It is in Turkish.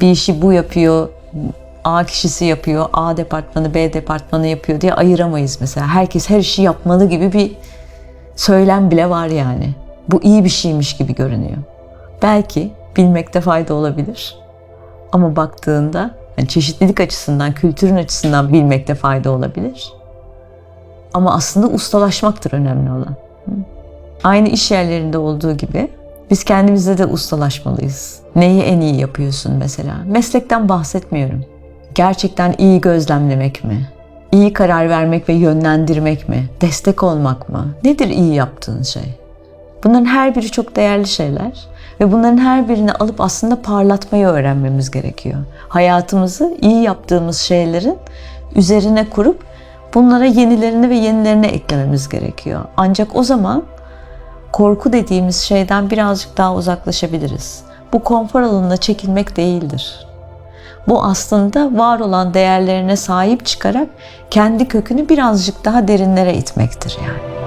bir işi bu yapıyor, A kişisi yapıyor, A departmanı, B departmanı yapıyor diye ayıramayız mesela. Herkes her işi yapmalı gibi bir söylem bile var yani. Bu iyi bir şeymiş gibi görünüyor. Belki bilmekte fayda olabilir. Ama baktığında yani çeşitlilik açısından, kültürün açısından bilmekte fayda olabilir. Ama aslında ustalaşmaktır önemli olan. Aynı iş yerlerinde olduğu gibi biz kendimizde de ustalaşmalıyız. Neyi en iyi yapıyorsun mesela? Meslekten bahsetmiyorum. Gerçekten iyi gözlemlemek mi? İyi karar vermek ve yönlendirmek mi? Destek olmak mı? Nedir iyi yaptığın şey? Bunların her biri çok değerli şeyler ve bunların her birini alıp aslında parlatmayı öğrenmemiz gerekiyor. Hayatımızı iyi yaptığımız şeylerin üzerine kurup bunlara yenilerini ve yenilerini eklememiz gerekiyor. Ancak o zaman korku dediğimiz şeyden birazcık daha uzaklaşabiliriz. Bu konfor alanına çekilmek değildir. Bu aslında var olan değerlerine sahip çıkarak kendi kökünü birazcık daha derinlere itmektir yani.